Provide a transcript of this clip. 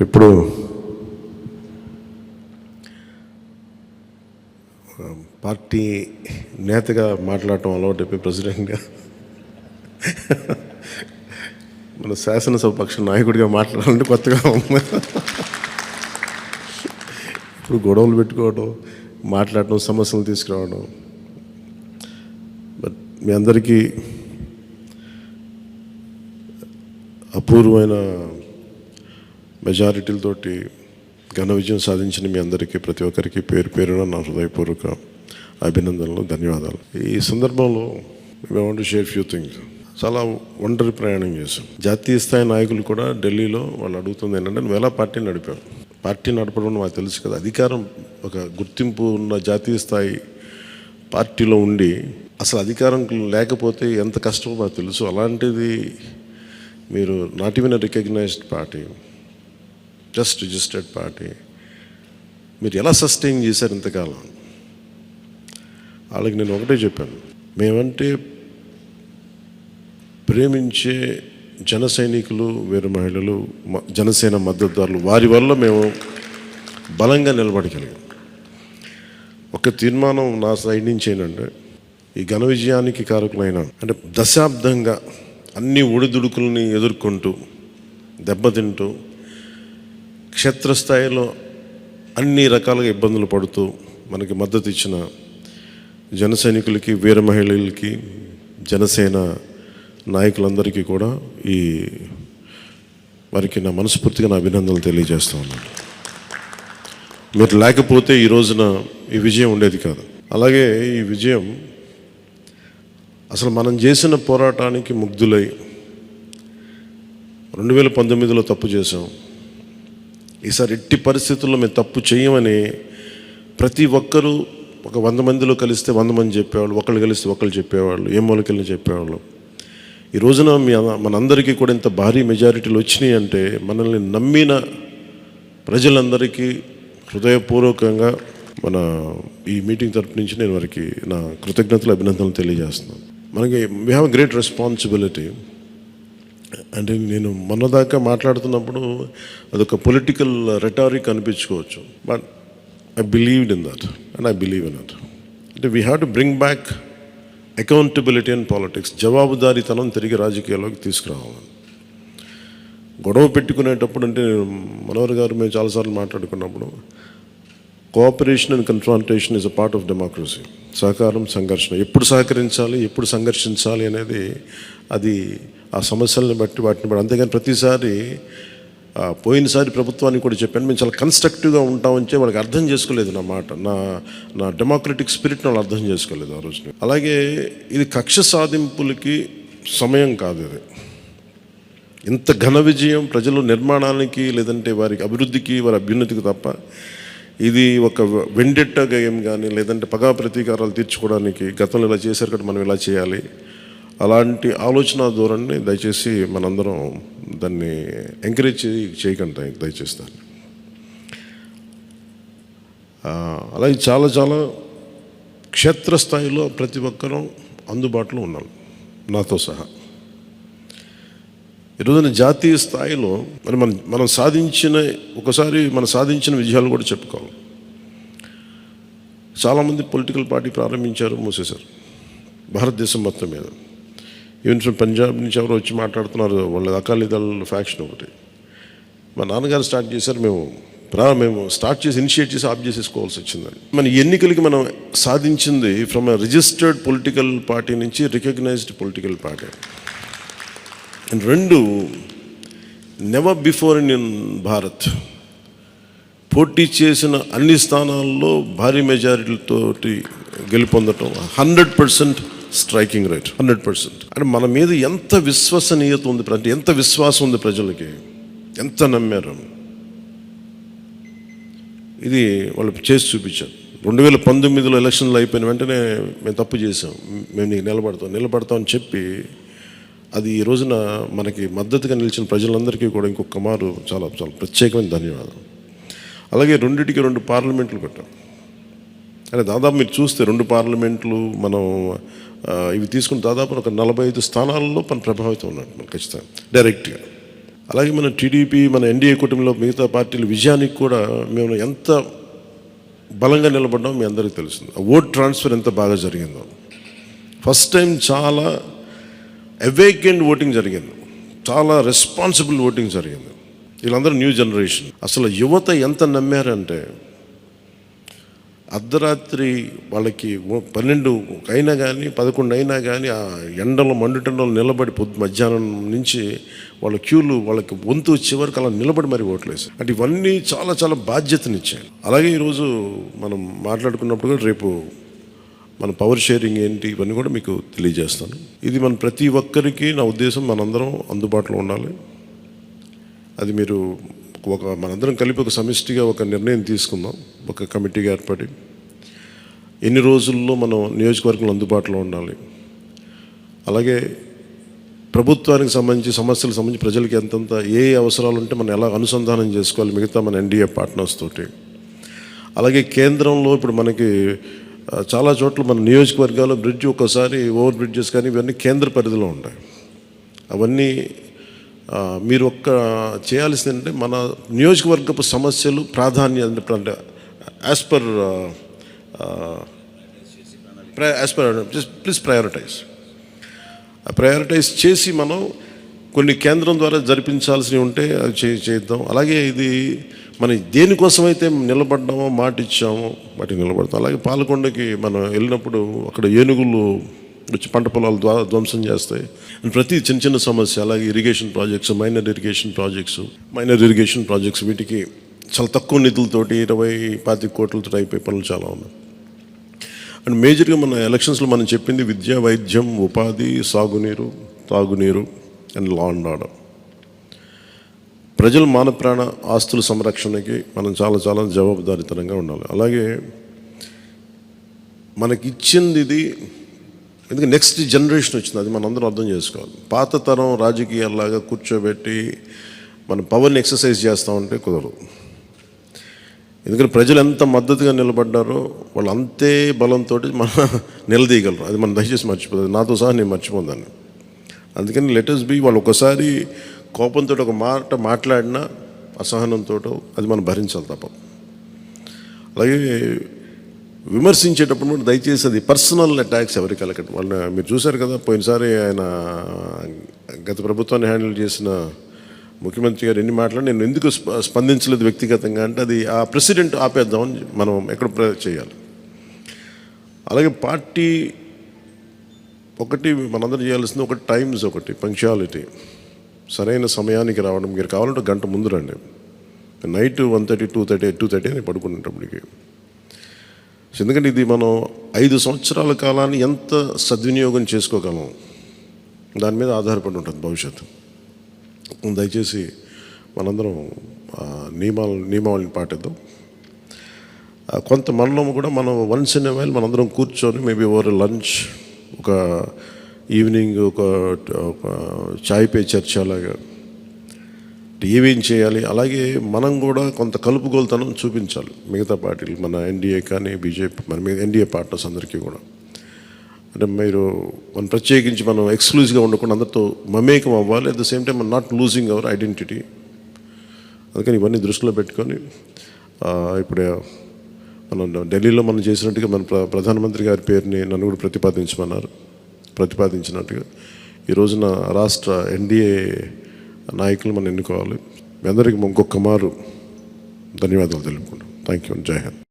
ఇప్పుడు పార్టీ నేతగా మాట్లాడటం అలవాటు అయిపోయి ప్రెసిడెంట్గా మన శాసనసభ పక్ష నాయకుడిగా మాట్లాడాలంటే కొత్తగా ఉంది. ఇప్పుడు గొడవలు పెట్టుకోవడం మాట్లాడటం సమస్యలు తీసుకురావడం. బట్ మీ అందరికీ అపూర్వమైన మెజారిటీలతోటి ఘన విజయం సాధించిన మీ అందరికీ ప్రతి ఒక్కరికి పేరు పేరున నా హృదయపూర్వక అభినందనలు ధన్యవాదాలు. ఈ సందర్భంలో వాంట్ షేర్ ఫ్యూ థింగ్స్ చాలా ఒంటరి ప్రయాణం చేశాం. జాతీయ స్థాయి నాయకులు కూడా ఢిల్లీలో వాళ్ళు అడుగుతుంది ఏంటంటే నువ్వు ఎలా పార్టీ నడిపావు? పార్టీ నడపడం మాకు తెలుసు కదా అధికారం ఒక గుర్తింపు ఉన్న జాతీయ స్థాయి పార్టీలో ఉండి అసలు అధికారం లేకపోతే ఎంత కష్టమో మాకు తెలుసు. అలాంటిది మీరు not even recognised party. Just registered party. మీరు ఎలా సస్టైన్ చేశారు ఇంతకాలం? వాళ్ళకి నేను ఒకటే చెప్పాను. మేమంటే ప్రేమించే జన సైనికులు వీర మహిళలు జనసేన మద్దతుదారులు వారి వల్ల మేము బలంగా నిలబడగలిగాం. ఒక తీర్మానం నా సైడ్ నుంచి ఏంటంటే ఈ ఘన విజయానికి కారకులైన అంటే దశాబ్దంగా అన్ని ఒడిదుడుకుల్ని ఎదుర్కొంటూ దెబ్బతింటూ క్షేత్రస్థాయిలో అన్ని రకాలుగా ఇబ్బందులు పడుతూ మనకి మద్దతు ఇచ్చిన జన సైనికులకి వీర మహిళలకి జనసేన నాయకులందరికీ కూడా ఈ వారికి నా మనస్ఫూర్తిగా నా అభినందనలు తెలియజేస్తా ఉన్నాను. మీరు లేకపోతే ఈ రోజున ఈ విజయం ఉండేది కాదు. అలాగే ఈ విజయం అసలు మనం చేసిన పోరాటానికి ముగ్ధులై రెండు వేల పంతొమ్మిదిలో తప్పు చేసాం ఈసారి ఎట్టి పరిస్థితుల్లో మేము తప్పు చేయమని ప్రతి ఒక్కరూ ఒక వంద మందిలో కలిస్తే వంద మంది చెప్పేవాళ్ళు ఒకళ్ళు కలిస్తే ఒకళ్ళు చెప్పేవాళ్ళు ఏ మూలకెళ్ళి చెప్పేవాళ్ళు. ఈ రోజున మీ మనందరికీ కూడా ఇంత భారీ మెజారిటీలు వచ్చినాయి అంటే మనల్ని నమ్మిన ప్రజలందరికీ హృదయపూర్వకంగా మన ఈ మీటింగ్ తరపు నుంచి నేను వారికి నా కృతజ్ఞతలు అభినందనలు తెలియజేస్తున్నాను. మనకి వీ హ్యావ్ గ్రేట్ రెస్పాన్సిబిలిటీ అంటే నేను మొన్నదాకా మాట్లాడుతున్నప్పుడు అదొక political rhetoric అనిపించుకోవచ్చు. But I believed in that and I believe in that అంటే we have to bring back accountability and politics జవాబుదారీతనం తిరిగి రాజకీయాల్లోకి తీసుకురావాలి. గొడవ పెట్టుకునేటప్పుడు అంటే మనోహర్ గారు మేము చాలాసార్లు మాట్లాడుకున్నప్పుడు cooperation and confrontation is a part of democracy సహకారం సంఘర్షణ. ఎప్పుడు సహకరించాలి ఎప్పుడు సంఘర్షించాలి అనేది అది ఆ సమస్యలను బట్టి వాటిని బట్టి అంతేగాని ప్రతిసారి పోయినసారి ప్రభుత్వానికి కూడా చెప్పాను మేము చాలా కన్స్ట్రక్టివ్గా ఉంటామని వాళ్ళకి అర్థం చేసుకోలేదు నా మాట. నా నా డెమోక్రటిక్ స్పిరిట్ని వాళ్ళు అర్థం చేసుకోలేదు ఆ రోజున. అలాగే ఇది కక్ష సాధింపులకి సమయం కాదు ఇది ఇంత ఘన విజయం ప్రజలు నిర్మాణానికి లేదంటే వారికి అభివృద్ధికి వారి అభ్యున్నతికి తప్ప ఇది ఒక వెండెట్ట గేయం కానీ లేదంటే పగా ప్రతీకారాలు తీర్చుకోవడానికి గతంలో ఇలా చేశారు కదా మనం ఇలా చేయాలి. అలాంటి ఆలోచన ధోరణిని దయచేసి మనందరం దాన్ని ఎంకరేజ్ చేయి చేయకండి దయచేసి దాన్ని. అలాగే చాలా చాలా క్షేత్రస్థాయిలో ప్రతి ఒక్కరూ అందుబాటులో ఉన్నాం నాతో సహా. ఈరోజున జాతీయ స్థాయిలో మరి మనం మనం సాధించిన ఒకసారి మనం సాధించిన విజయాలు కూడా చెప్పుకోవాలి. చాలామంది పొలిటికల్ పార్టీ ప్రారంభించారు మూసేశారు. భారతదేశం మొత్తం మీద. ఈవెన్ ఫ్రమ్ పంజాబ్ నుంచి ఎవరో వచ్చి మాట్లాడుతున్నారు వాళ్ళ అకాలీదళ ఫ్యాక్షన్ ఒకటి. మా నాన్నగారు స్టార్ట్ చేశారు మేము ప్రా మేము స్టార్ట్ చేసి ఇనిషియేట్ చేసి ఆఫ్ చేసేసుకోవాల్సి వచ్చిందని మన ఎన్నికలకి మనం సాధించింది ఫ్రమ్ రిజిస్టర్డ్ పొలిటికల్ పార్టీ నుంచి రికగ్నైజ్డ్ పొలిటికల్ పార్టీ అండ్ రెండు నెవర్ బిఫోర్ ఇన్ భారత్ పోటీ చేసిన అన్ని స్థానాల్లో భారీ మెజారిటీలతోటి గెలుపొందటం hundred percent striking rate hundred percent అంటే మన మీద ఎంత విశ్వసనీయత ఉంది అంటే ఎంత విశ్వాసం ఉంది ప్రజలకి? ఎంత నమ్మారు? ఇది వాళ్ళు చేసి చూపించారు. రెండు వేల పంతొమ్మిదిలో ఎలక్షన్లు అయిపోయిన వెంటనే మేము తప్పు చేసాం మేము నీకు నిలబడతాం నిలబడతాం అని చెప్పి అది ఈ రోజున మనకి మద్దతుగా నిలిచిన ప్రజలందరికీ కూడా ఇంకొక మారు చాలా చాలా ప్రత్యేకమైన ధన్యవాదాలు అలాగే రెండింటికి రెండు పార్లమెంట్లు పెట్టాం అంటే దాదాపు మీరు చూస్తే రెండు పార్లమెంట్లు మనం ఇవి తీసుకుని దాదాపు ఒక నలభై ఐదు స్థానాల్లో మన ప్రభావితం ఉన్నట్టు మనం ఖచ్చితంగా డైరెక్ట్గా. అలాగే మన టీడీపీ మన ఎన్డీఏ కుటుంబంలో మిగతా పార్టీల విజయానికి కూడా మేము ఎంత బలంగా నిలబడ్డాం మీ అందరికీ తెలుస్తుంది. ఓట్ ట్రాన్స్ఫర్ ఎంత బాగా జరిగిందో. ఫస్ట్ టైం చాలా అవేకెండ్ ఓటింగ్ జరిగింది. చాలా రెస్పాన్సిబుల్ ఓటింగ్ జరిగింది. వీళ్ళందరూ న్యూ జనరేషన్. అసలు యువత ఎంత నమ్మారంటే అర్ధరాత్రి వాళ్ళకి పన్నెండు అయినా కానీ పదకొండు అయినా కానీ ఆ ఎండలో మండుటంలో నిలబడి పొద్దు మధ్యాహ్నం నుంచి వాళ్ళ క్యూలు వాళ్ళకి వంతు వచ్చే వరకు అలా నిలబడి మరి ఓట్లేసి అంటే ఇవన్నీ చాలా చాలా బాధ్యతనిచ్చాయి. అలాగే ఈరోజు మనం మాట్లాడుకున్నప్పుడు కూడా రేపు మన పవర్ షేరింగ్ ఏంటి ఇవన్నీ కూడా మీకు తెలియజేస్తాను. ఇది మన ప్రతి ఒక్కరికి నా ఉద్దేశం మనందరం అందుబాటులో ఉండాలి. అది మీరు ఒక మనందరం కలిపి ఒక సమిష్టిగా ఒక నిర్ణయం తీసుకుందాం ఒక కమిటీగా ఏర్పడి. ఎన్ని రోజుల్లో మనం నియోజకవర్గంలో అందుబాటులో ఉండాలి? అలాగే ప్రభుత్వానికి సంబంధించి సమస్యలకు సంబంధించి ప్రజలకి ఎంతంత ఏ అవసరాలు ఉంటే మనం ఎలా అనుసంధానం చేసుకోవాలి మిగతా మన ఎన్డీఏ పార్ట్నర్స్ తోటి? అలాగే కేంద్రంలో ఇప్పుడు మనకి చాలా చోట్ల మన నియోజకవర్గాల్లో బ్రిడ్జ్ ఒకసారి ఓవర్ బ్రిడ్జెస్ కానీ ఇవన్నీ కేంద్ర పరిధిలో ఉంటాయి అవన్నీ మీరు ఒక్క చేయాల్సింది అంటే మన నియోజకవర్గపు సమస్యలు ప్రాధాన్యత as per as per please prioritise prioritise చేసి మనం కొన్ని కేంద్రం ద్వారా జరిపించాల్సినవి ఉంటే అది చే చేద్దాం. అలాగే ఇది మన దేనికోసమైతే నిలబడ్డామో మాట ఇచ్చామో వాటికి నిలబడతాం. అలాగే పాలకొండకి మనం వెళ్ళినప్పుడు అక్కడ ఏనుగులు వచ్చి పంట పొలాలు ద్వారా ధ్వంసం చేస్తాయి. అండ్ ప్రతి చిన్న చిన్న సమస్య అలాగే irrigation projects minor irrigation projects minor irrigation projects వీటికి చాలా తక్కువ నిధులతోటి ఇరవై పాతిక కోట్లతో అయిపోయే పనులు చాలా ఉన్నాయి. అండ్ మేజర్గా మన ఎలక్షన్స్లో మనం చెప్పింది విద్య వైద్యం ఉపాధి సాగునీరు తాగునీరు అండ్ లా అండ్ ఆర్డర్ ప్రజల మాన ప్రాణ ఆస్తుల సంరక్షణకి మనం చాలా చాలా జవాబుదారితనంగా ఉండాలి. అలాగే మనకి ఇచ్చింది ఇది ఎందుకంటే నెక్స్ట్ జనరేషన్ వచ్చింది అది మనం అందరం అర్థం చేసుకోవాలి. పాత తరం రాజకీయాల్లాగా కూర్చోబెట్టి మన పవర్ని ఎక్సర్సైజ్ చేస్తూ ఉంటే కుదరదు. ఎందుకంటే ప్రజలు ఎంత మద్దతుగా నిలబడ్డారో వాళ్ళు అంతే బలంతో మన నిలదీయగలరు. అది మనం దయచేసి మర్చిపోతుంది నాతో సహా నేను మర్చిపోదాన్ని అందుకని లెటర్స్ బి వాళ్ళు ఒకసారి కోపంతో ఒక మాట మాట్లాడినా అసహనంతో అది మనం భరించాలి తప్ప. అలాగే విమర్శించేటప్పుడు కూడా దయచేసి అది పర్సనల్ అటాక్స్ ఎవరికి కలగండి వాళ్ళని మీరు చూశారు కదా పోయినసారి ఆయన గత ప్రభుత్వాన్ని హ్యాండిల్ చేసిన ముఖ్యమంత్రి గారు ఎన్ని మాట్లాడి నేను ఎందుకు స్ప- స్పందించలేదు వ్యక్తిగతంగా? అంటే అది ఆ ప్రెసిడెంట్ ఆపేద్దామని మనం ఎక్కడ చేయాలి. అలాగే పార్టీ ఒకటి మనందరం చేయాల్సింది ఒకటి టైమ్స్ ఒకటి పంక్చువాలిటీ సరైన సమయానికి రావడం మీరు కావాలంటే గంట ముందు రండి. Night one thirty two thirty two thirty అని పడుకునేటప్పటికి. ఎందుకంటే ఇది మనం ఐదు సంవత్సరాల కాలాన్ని ఎంత సద్వినియోగం చేసుకోగలం? దాని మీద ఆధారపడి ఉంటుంది భవిష్యత్తు. దయచేసి మనందరం నియమాల నియమావళిని పాటిద్దాం. ఆ, కొంత మనలో కూడా మనం వన్స్ ఇన్ వైల్ మనందరం కూర్చొని మేబీ ఓవర్ లంచ్ ఒక ఈవినింగ్ ఒక ఒక చాయ్ పే చర్చ అలాగా ఏమేం చేయాలి. అలాగే మనం కూడా కొంత కలుపుగోలుతనం చూపించాలి. మిగతా పార్టీలు మన ఎన్డీఏ కానీ బీజేపీ మన మీద ఎన్డీఏ పార్టీస్ అందరికీ కూడా. అంటే మీరు మనం ప్రత్యేకించి మనం ఎక్స్క్లూజివ్గా ఉండకుండా అందరితో మమేకం అవ్వాలి. At the same time not losing our identity అందుకని ఇవన్నీ దృష్టిలో పెట్టుకొని ఇప్పుడు మనం ఢిల్లీలో మనం చేసినట్టుగా మన ప్ర ప్రధానమంత్రి గారి పేరుని నన్ను కూడా ప్రతిపాదించమన్నారు. ప్రతిపాదించినట్టుగా. ఈ రోజున రాష్ట్ర ఎన్డీఏ నాయకులు మనం ఎన్నుకోవాలి. మీ అందరికీ ఇంకొక మారు ధన్యవాదాలు తెలుపుకుంటాం థ్యాంక్ యూ జై హింద్.